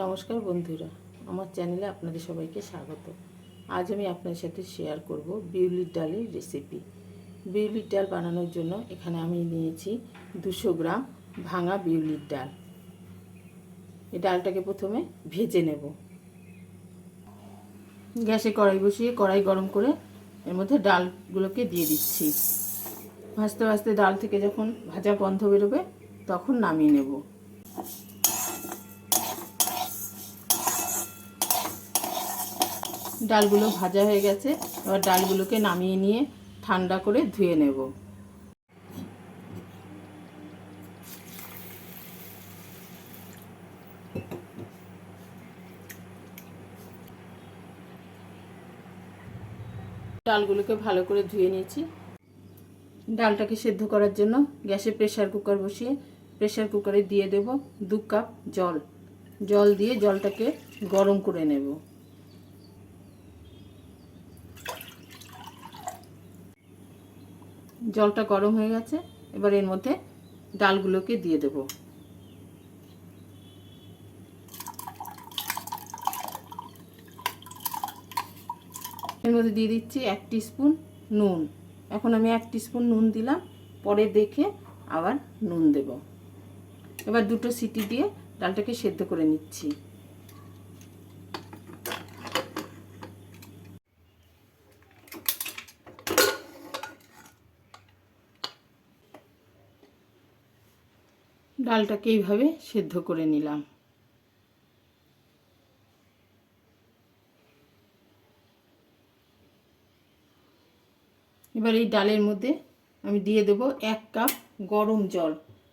নমস্কার বন্ধুরা, আমার চ্যানেলে আপনাদের সবাইকে স্বাগত। আজ আমি আপনাদের সাথে শেয়ার করব বিউলির ডালের রেসিপি বিউলির ডাল বানানোর জন্য এখানে আমি নিয়েছি দুশো গ্রাম ভাঙা বিউলির ডাল। এই ডালটাকে প্রথমে ভেজে নেব। গ্যাসে কড়াই বসিয়ে কড়াই গরম করে এর মধ্যে ডালগুলোকে দিয়ে দিচ্ছি। ভাজতে ভাজতে ডাল থেকে যখন ভাজা গন্ধ বেরোবে, তখন নামিয়ে নেব। ডালগুলো ভাজা হয়ে গেছে, এবার ডালগুলোকে নামিয়ে নিয়ে ঠান্ডা করে ধুয়ে নেব। ডালগুলোকে ভালো করে ধুয়ে নিয়েছি। ডালটাকে সেদ্ধ করার জন্য গ্যাসে প্রেশার কুকার বসিয়ে প্রেশার কুকারে দিয়ে দেব দু কাপ জল। জল দিয়ে জলটাকে গরম করে নেব। জলটা গরম হয়ে গেছে, এবার এর মধ্যে ডালগুলোকে দিয়ে দেব। এর মধ্যে দিয়ে দিচ্ছি এক স্পুন নুন। এখন আমি এক স্পুন নুন দিলাম, পরে দেখে আবার নুন দেব। এবার দুটো সিটি দিয়ে ডালটাকে সেদ্ধ করে নিচ্ছি। ডালটাকে এইভাবে সেদ্ধ করে নিলাম। এবার এই ডালের মধ্যে আমি দিয়ে দেব এক কাপ গরম জল।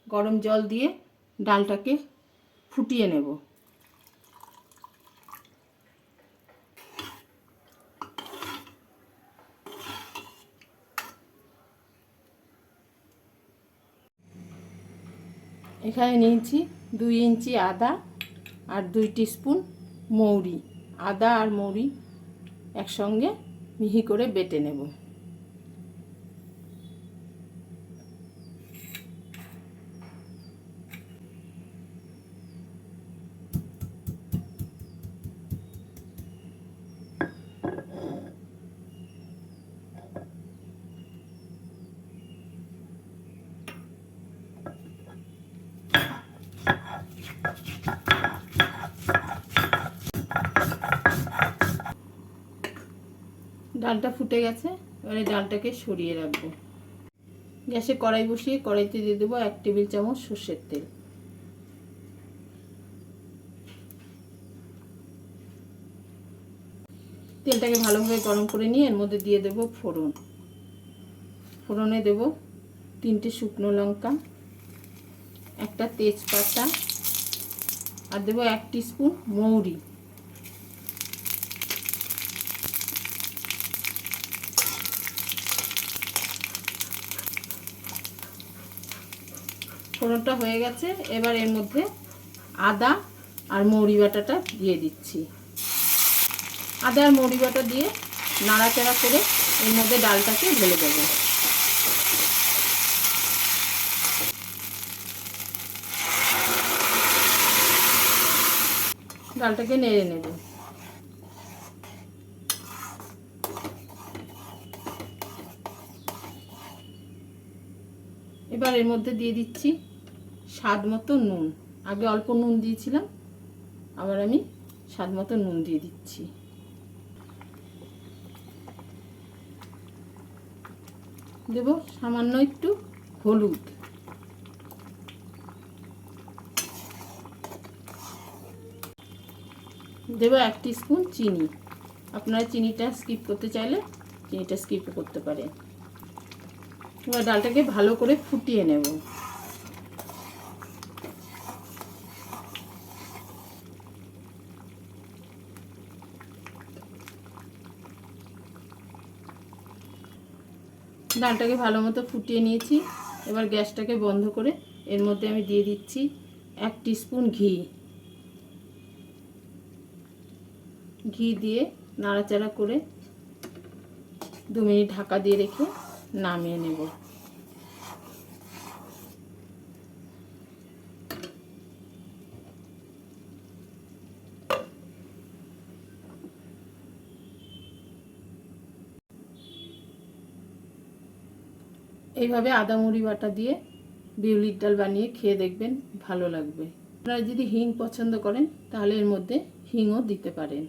গরম জল দিয়ে ডালটাকে ফুটিয়ে নেব। এখানে নিয়েছি দুই ইঞ্চি আদা আর দুই স্পুন মৌরি। আদা আর মৌরি একসঙ্গে মিহি করে বেটে নেব। ডালটা ফুটে গেছে, এবারে ডালটাকে সরিয়ে রাখব। গ্যাসে কড়াই বসিয়ে কড়াইতে দিয়ে দেবো এক টেবিল চামচ সর্ষের তেল। তেলটাকে ভালোভাবে গরম করে নিয়ে এর মধ্যে দিয়ে দেবো ফোড়ন। ফোড়নে দেব তিনটে শুকনো লঙ্কা, একটা তেজপাতা, আর দেবো এক স্পুন মৌরি। ফোড়নটা হয়ে গেছে। এবার এর মধ্যে আদা আর মৌরি বাটাটা দিয়ে দিচ্ছি। আদা আর মৌরি বাটা দিয়ে নাড়াচাড়া করে এর মধ্যে ডালটাকে ঢেলে দেবো। ডালটাকে নেড়ে নেব। এবার এর মধ্যে দিয়ে দিচ্ছি স্বাদ মতো নুন। আগে অল্প নুন দিয়েছিলাম, আবার আমি স্বাদ মতো নুন দিয়ে দিচ্ছি। দেব সামান্য একটু হলুদ। দেবো এক স্পুন চিনি। আপনারা চিনিটা স্কিপ করতে চাইলে চিনিটা স্কিপ করতে পারেন। এবার ডালটাকে ভালো করে ফুটিয়ে নেব। ডালটাকে ভালো মতো ফুটিয়ে নিয়েছি। এবার গ্যাসটাকে বন্ধ করে এর মধ্যে আমি দিয়ে দিচ্ছি এক স্পুন ঘি। ঘি দিয়ে নাড়াচাড়া করে দু মিনিট ঢাকা দিয়ে রেখে নামিয়ে নেব। এইভাবে আদা, মুড়ি, বাটা দিয়ে বিউলির ডাল বানিয়ে খেয়ে দেখবেন ভালো লাগবে। আপনারা যদি হিং পছন্দ করেন, তাহলে এর মধ্যে হিংও দিতে পারেন।